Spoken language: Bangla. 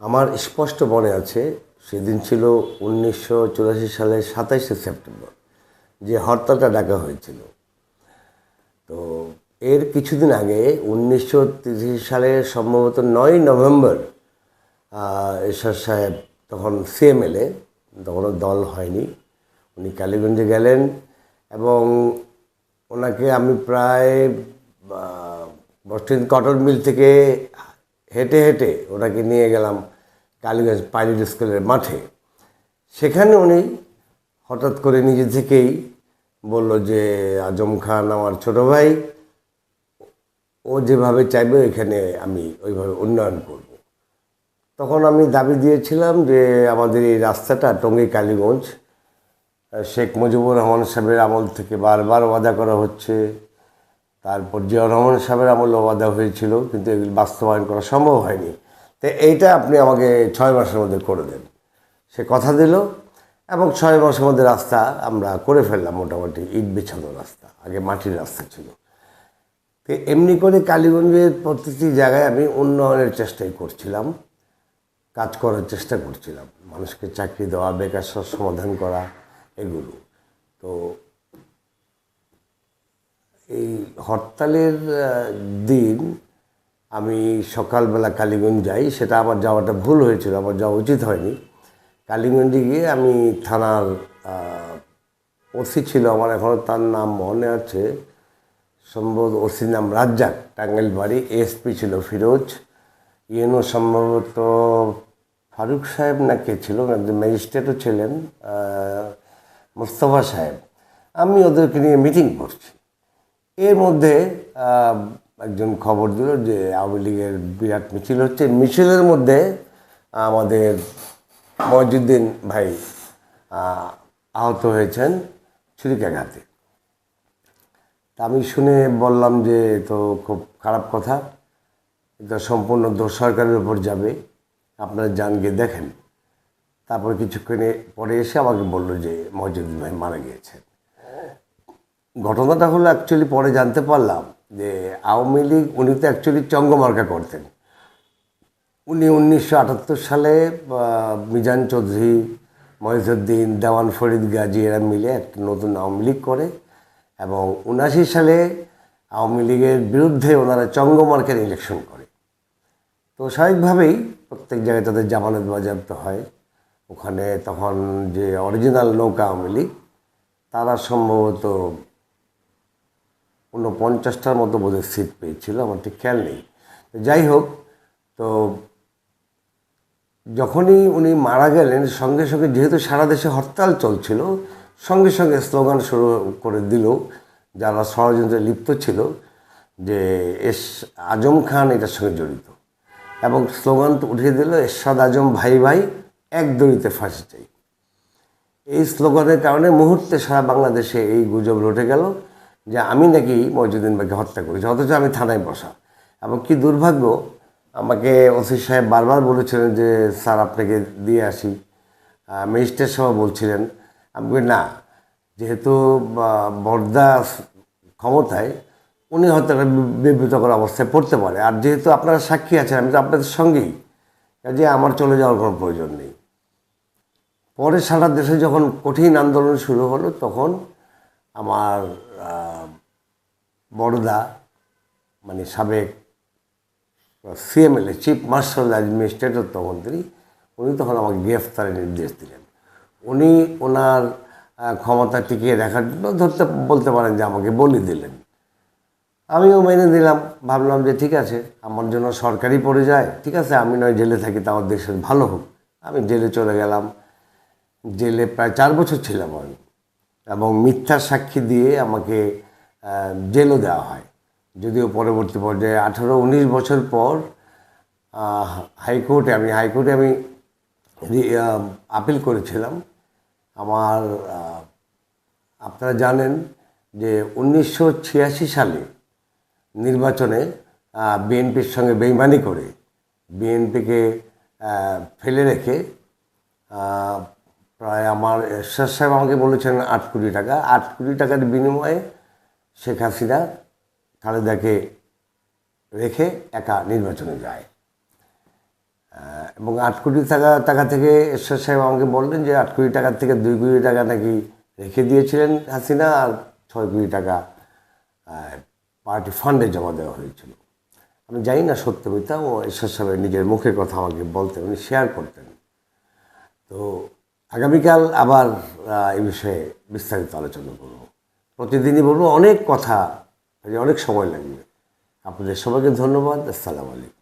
আমার স্পষ্ট মনে আছে, সেদিন ছিল উনিশশো চুরাশি সালের সাতাইশে সেপ্টেম্বর, যে হরতালটা ডাকা হয়েছিল। তো এর কিছুদিন আগে উনিশশো সালের সম্ভবত নয় নভেম্বর এরশাদ সাহেব তখন সিএমএলএ তখনও দল হয়নি, উনি কালীগঞ্জে গেলেন এবং ওনাকে আমি প্রায় বস্টিন কটন মিল থেকে হেঁটে হেঁটে ওনাকে নিয়ে গেলাম কালীগঞ্জ পাইলট স্কুলের মাঠে। সেখানে উনি হঠাৎ করে নিজে থেকেই বলল যে, আজম খান আমার ছোটো ভাই, ও যেভাবে চাইবে এখানে আমি ওইভাবে উন্নয়ন করব। তখন আমি দাবি দিয়েছিলাম যে, আমাদের এই রাস্তাটা টঙ্গী কালীগঞ্জ, শেখ মুজিবুর রহমান সাহেবের আমল থেকে বারবার ওয়াদা করা হচ্ছে। তারপর জিয়াউর রহমান সাহেবের আমলে ওয়াদা হয়েছিল, কিন্তু এগুলি বাস্তবায়ন করা সম্ভব হয়নি। তো এইটা আপনি আমাকে ছয় মাসের মধ্যে করে দেন। সে কথা দিল, এবং ছয় মাসের মধ্যে রাস্তা আমরা করে ফেললাম মোটামুটি, ইট বিছানো রাস্তা, আগে মাটির রাস্তা ছিল। তো এমনি করে কালীগঞ্জের প্রতিটি জায়গায় আমি উন্নয়নের চেষ্টাই করছিলাম, কাজ করার চেষ্টা করছিলাম। মানুষকে চাকরি দেওয়া, বেকার সমাধান করা, এগুলো। তো হরতালের দিন আমি সকালবেলা কালীগঞ্জ যাই, সেটা আমার যাওয়াটা ভুল হয়েছিল আমার যাওয়া উচিত হয়নি। কালীগঞ্জে গিয়ে আমি থানার ওসি ছিল, আমার এখনও তার নাম মনে আছে, সম্ভবত ওসির নাম রাজ্জাক টাঙ্গাইল বাড়ি এসপি ছিল ফিরোজ। ইয়েনও সম্ভবত ফারুক সাহেব না কে ছিল, একজন ম্যাজিস্ট্রেটও ছিলেন মোস্তফা সাহেব। আমি ওদেরকে নিয়ে মিটিং করছি। এর মধ্যে একজন খবর দিল যে আওয়ামী লীগের বিরাট মিছিল হচ্ছে। মিছিলের মধ্যে আমাদের মজিউদ্দিন ভাই আহত হয়েছেন ছুরিকাঘাতে তা আমি শুনে বললাম যে তো খুব খারাপ কথা। এটা সম্পূর্ণ দোষ সরকারের উপর যাবে। আপনারা যান গিয়ে দেখেন। তারপর কিছুক্ষণে পরে এসে আমাকে বলল যে মজিউদ্দিন ভাই মারা গিয়েছেন। ঘটনাটা হলো অ্যাকচুয়ালি পরে জানতে পারলাম যে আওয়ামী লীগ, উনি তো অ্যাকচুয়ালি চঙ্গমার্কা করতেন। উনি উনিশশো আটাত্তর সালে মিজান চৌধুরী, মহিজুদ্দিন, দেওয়ান ফরিদ গাজী, এরা মিলে একটা নতুন আওয়ামী লীগ করে এবং উনাশি সালে আওয়ামী লীগের বিরুদ্ধে ওনারা চঙ্গমার্কের ইলেকশন করে। তো স্বাভাবিকভাবেই প্রত্যেক জায়গায় তাদের জামানত বাজেয়াপ্ত হয়। ওখানে তখন যে অরিজিনাল নৌকা আওয়ামী লীগ, তারা সম্ভবত ঊনপঞ্চাশটার মতো বোধহয় সিট পেয়েছিল, আমার ঠিক খেয়াল নেই। যাই হোক, তো যখনই উনি মারা গেলেন, সঙ্গে সঙ্গে যেহেতু সারা দেশে হরতাল চলছিল, সঙ্গে সঙ্গে স্লোগান শুরু করে দিল, যারা ষড়যন্ত্রে লিপ্ত ছিল, যে এস আজম খান এটার সঙ্গে জড়িত। এবং স্লোগান তো উঠিয়ে দিল, এরশাদ আজম ভাই ভাই, এক দড়িতে ফাঁসি চাই। এই স্লোগানের কারণে মুহূর্তে সারা বাংলাদেশে এই গুজব রটে গেল। যে আমি নাকি মজিউদ্দিন ভাইকে হত্যা করেছি, অথচ আমি থানায় বসা এবং কি দুর্ভাগ্য, আমাকে ওসি সাহেব বারবার বলেছিলেন যে, স্যার, আপনাকে দিয়ে আসি। ম্যাজিস্ট্রেট সাহেব বলছিলেন, আমি না, যেহেতু বর্দা ক্ষমতায়, উনি হয়তো একটা বিব্রতকর অবস্থায় পড়তে পারে। আর যেহেতু আপনারা সাক্ষী আছেন, আমি তো আপনাদের সঙ্গেই। কাজে আমার চলে যাওয়ার কোনো প্রয়োজন নেই। পরে সারা দেশে যখন কঠিন আন্দোলন শুরু হলো, তখন আমার বড়দা মানে সাবেক সিএমএলএ চিফ মার্শাল অ্যাডমিনিস্ট্রেটর তখন তিনি উনি তখন আমাকে গ্রেফতারের নির্দেশ দিলেন। উনি ওনার ক্ষমতা টিকিয়ে রাখার জন্য ধরতে, বলতে পারেন যে আমাকে বলি দিলেন। আমিও মেনে দিলাম ভাবলাম যে ঠিক আছে, আমার জন্য সরকারি পড়ে যায়, ঠিক আছে, আমি নয় জেলে থাকি, তা আমার দেশের ভালো হোক। আমি জেলে চলে গেলাম, জেলে প্রায় চার বছর ছিলাম আমি। এবং মিথ্যা সাক্ষী দিয়ে আমাকে জেলও দেওয়া হয়। যদিও পরবর্তী পর্যায়ে আঠেরো উনিশ বছর পর হাইকোর্টে আমি হাইকোর্টে আমি আপিল করেছিলাম। আমার আপনারা জানেন যে উনিশশো ছিয়াশি সালে নির্বাচনে বিএনপির সঙ্গে বেইমানি করে বিএনপিকে ফেলে রেখে প্রায় আমার এরশাদ সাহেব আমাকে বলেছেন আট কোটি টাকা। আট কোটি টাকার বিনিময়ে শেখ হাসিনা খালেদাকে রেখে একা নির্বাচনে যায়। এবং আট কোটি টাকা টাকা থেকে এরশাদ সাহেব আমাকে বললেন যে আট কোটি টাকার থেকে দুই কোটি টাকা নাকি রেখে দিয়েছিলেন হাসিনা আর ছয় কোটি টাকা পার্টি ফান্ডে জমা দেওয়া হয়েছিল। আমি জানি না সত্য মিথ্যা, ও এরশাদ সাহেবের নিজের মুখের কথা আমাকে বলতেন, উনি শেয়ার করতেন। তো আগামীকাল আবার এই বিষয়ে বিস্তারিত আলোচনা করব। প্রতিদিনই বলব অনেক কথা অনেক সময় লাগবে। আপনাদের সবাইকে ধন্যবাদ। আসসালামু আলাইকুম।